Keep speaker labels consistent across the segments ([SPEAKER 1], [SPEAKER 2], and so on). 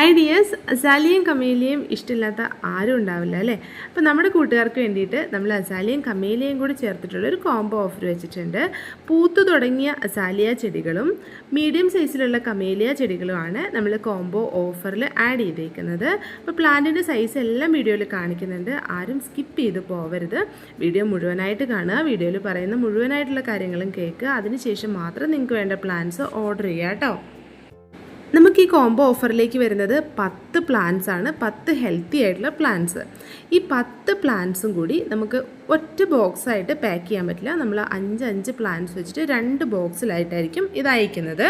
[SPEAKER 1] Hi dears അസാലിയും കമേലിയും ഇഷ്ടമില്ലാത്ത ആരും ഉണ്ടാവില്ല അല്ലേ? അപ്പോൾ നമ്മുടെ കൂട്ടുകാർക്ക് വേണ്ടിയിട്ട് നമ്മൾ അസാലിയും കമേലിയും കൂടി ചേർത്തിട്ടുള്ള ഒരു കോംബോ ഓഫർ വെച്ചിട്ടുണ്ട്. പൂത്തു തുടങ്ങിയ അസാലിയ ചെടികളും മീഡിയം സൈസിലുള്ള കമേലിയ ചെടികളുമാണ് നമ്മൾ കോംബോ ഓഫറിൽ ആഡ് ചെയ്തേക്കുന്നത്. അപ്പോൾ പ്ലാന്റിന്റെ സൈസ് എല്ലാം വീഡിയോയിൽ കാണിക്കുന്നുണ്ട്. ആരും സ്കിപ്പ് ചെയ്ത് പോവരുത്. വീഡിയോ മുഴുവനായിട്ട് കാണുക. വീഡിയോയിൽ പറയുന്ന മുഴുവനായിട്ടുള്ള കാര്യങ്ങളും കേൾക്കുക. അതിനുശേഷം മാത്രം നിങ്ങൾക്ക് വേണ്ട പ്ലാൻസ് ഓർഡർ ചെയ്യുക കേട്ടോ. നമുക്ക് ഈ കോംബോ ഓഫറിലേക്ക് വരുന്നത് പത്ത് പ്ലാൻസ് ആണ്. പത്ത് ഹെൽത്തി ആയിട്ടുള്ള പ്ലാൻസ് ഈ പത്ത് പ്ലാൻസും കൂടി നമുക്ക് ഒറ്റ ബോക്സായിട്ട് പാക്ക് ചെയ്യാൻ പറ്റില്ല. നമ്മൾ അഞ്ച് അഞ്ച് പ്ലാൻസ് വെച്ചിട്ട് രണ്ട് ബോക്സിലായിട്ടായിരിക്കും ഇത് അയക്കുന്നത്.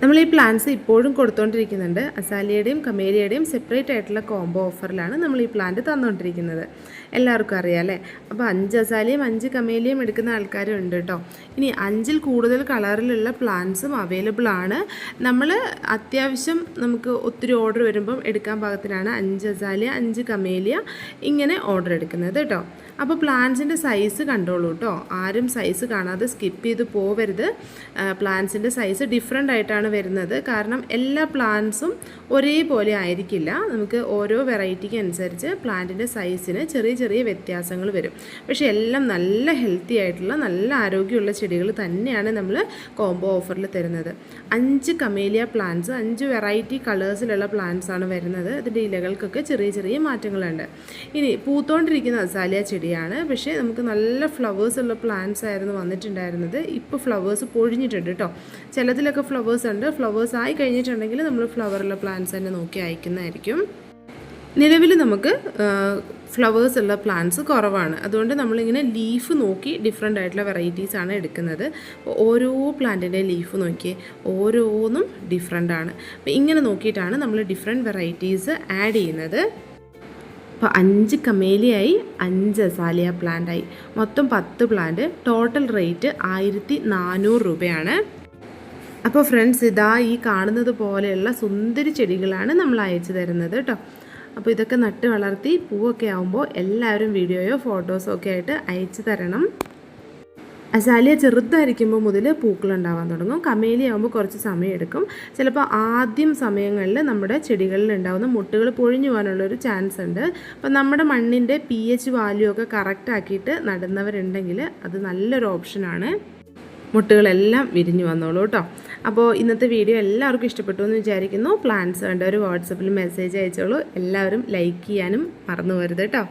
[SPEAKER 1] നമ്മൾ ഈ പ്ലാൻസ് ഇപ്പോഴും കൊടുത്തുകൊണ്ടിരിക്കുന്നുണ്ട് അസാലിയുടെയും കമേലിയുടെയും സെപ്പറേറ്റ് ആയിട്ടുള്ള കോംബോ ഓഫറിലാണ് നമ്മൾ ഈ പ്ലാന്റ് തന്നുകൊണ്ടിരിക്കുന്നത് എല്ലാവർക്കും അറിയാം അല്ലേ? അപ്പോൾ അഞ്ച് അസാലിയും അഞ്ച് കമേലിയും എടുക്കുന്ന ആൾക്കാരും ഉണ്ട് കേട്ടോ. ഇനി അഞ്ചിൽ കൂടുതൽ കളറിലുള്ള പ്ലാന്റ്സും അവൈലബിൾ ആണ്. നമ്മൾ അത്യാവശ്യം നമുക്ക് ഒത്തിരി ഓർഡർ വരുമ്പം എടുക്കാൻ പാകത്തിനാണ് അഞ്ച് അസാലിയ അഞ്ച് കമേലിയ ഇങ്ങനെ ഓർഡർ എടുക്കുന്നത് കേട്ടോ. അപ്പോൾ പ്ലാന്റ്സിന്റെ സൈസ് കണ്ടോളൂ കേട്ടോ. ആരും സൈസ് കാണാതെ സ്കിപ്പ് ചെയ്ത് പോവരുത്. പ്ലാന്റ്സിന്റെ സൈസ് ഡിഫറെന്റ് ആയിട്ടാണ് വരുന്നത്. കാരണം എല്ലാ പ്ലാന്റ്സും ഒരേപോലെ ആയിരിക്കില്ല. നമുക്ക് ഓരോ വെറൈറ്റിക്ക് അനുസരിച്ച് പ്ലാന്റിന്റെ സൈസിന് ചെറിയ ചെറിയ വ്യത്യാസങ്ങൾ വരും. പക്ഷേ എല്ലാം നല്ല ഹെൽത്തി ആയിട്ടുള്ള നല്ല ആരോഗ്യമുള്ള ചെടികൾ തന്നെയാണ് നമ്മൾ കോംബോ ഓഫറിൽ തരുന്നത്. അഞ്ച് കമേലിയ പ്ലാന്റ്സ് അഞ്ച് വെറൈറ്റി കളേഴ്സിലുള്ള പ്ലാന്റ്സ് ആണ് വരുന്നത്. അതിന്റെ ഇലകൾക്കൊക്കെ ചെറിയ ചെറിയ മാറ്റങ്ങളുണ്ട്. ഇനി പൂത്തോണ്ടിരിക്കുന്ന അസാലിയ ചെടിയാണ്. പക്ഷേ നമുക്ക് നല്ല ഫ്ലവേഴ്സ് ഉള്ള പ്ലാന്റ്സ് ആയിരുന്നു വന്നിട്ടുണ്ടായിരുന്നത്. ഇപ്പോൾ ഫ്ലവേഴ്സ് പൊഴിഞ്ഞിട്ടുണ്ട് കേട്ടോ ചിലതിലൊക്കെ ഫ്ലവേഴ്സ് ഫ്ലവേഴ്സ് ആയി കഴിഞ്ഞിട്ടുണ്ടെങ്കിൽ നമ്മൾ ഫ്ലവറുള്ള പ്ലാന്റ്സ് തന്നെ നോക്കി അയക്കുന്നതായിരിക്കും. നിലവിൽ നമുക്ക് ഫ്ലവേഴ്സ് ഉള്ള പ്ലാന്റ്സ് കുറവാണ്. അതുകൊണ്ട് നമ്മളിങ്ങനെ ലീഫ് നോക്കി ഡിഫറെന്റ് ആയിട്ടുള്ള വെറൈറ്റീസ് ആണ് എടുക്കുന്നത്. ഓരോ പ്ലാന്റിന്റെ ലീഫ് നോക്കി ഓരോന്നും ഡിഫറെന്റ് ആണ്. അപ്പോൾ ഇങ്ങനെ നോക്കിയിട്ടാണ് നമ്മൾ ഡിഫറെന്റ് വെറൈറ്റീസ് ആഡ് ചെയ്യുന്നത്. അപ്പോൾ അഞ്ച് കമേലിയായി അഞ്ച് അസാലിയ പ്ലാന്റായി മൊത്തം പത്ത് പ്ലാന്റ് ടോട്ടൽ റേറ്റ് ആയിരത്തി നാനൂറ് രൂപയാണ്. അപ്പോൾ ഫ്രണ്ട്സ് ഇതാ ഈ കാണുന്നത് പോലെയുള്ള സുന്ദരി ചെടികളാണ് നമ്മൾ അയച്ചു തരുന്നത് കേട്ടോ അപ്പോൾ ഇതൊക്കെ നട്ട് വളർത്തി പൂവൊക്കെ ആകുമ്പോൾ എല്ലാവരും വീഡിയോയോ ഫോട്ടോസോ ഒക്കെ ആയിട്ട് അയച്ചു തരണം. അസാലിയ ചെറുതായിരിക്കുമ്പോൾ മുതൽ പൂക്കളുണ്ടാവാൻ തുടങ്ങും. കമേലി ആകുമ്പോൾ കുറച്ച് സമയം എടുക്കും. ചിലപ്പോൾ ആദ്യം സമയങ്ങളിൽ നമ്മുടെ ചെടികളിൽ ഉണ്ടാകുന്ന മുട്ടുകൾ പൊഴിഞ്ഞു പോകാനുള്ളൊരു ചാൻസ് ഉണ്ട്. അപ്പോൾ നമ്മുടെ മണ്ണിന്റെ പി എച്ച് വാല്യൂ ഒക്കെ കറക്റ്റ് ആക്കിയിട്ട് നടുന്നവരുണ്ടെങ്കിൽ അത് നല്ലൊരു ഓപ്ഷനാണ് മുട്ടുകളെല്ലാം വിരിഞ്ഞു വന്നോളൂ കേട്ടോ അപ്പോൾ ഇന്നത്തെ വീഡിയോ എല്ലാവർക്കും ഇഷ്ടപ്പെട്ടു എന്ന് വിചാരിക്കുന്നു. പ്ലാൻസ് വേണ്ട ഒരു വാട്സപ്പിൽ മെസ്സേജ് അയച്ചോളൂ. എല്ലാവരും ലൈക്ക് ചെയ്യാനും മറന്നു പോരുത് കേട്ടോ.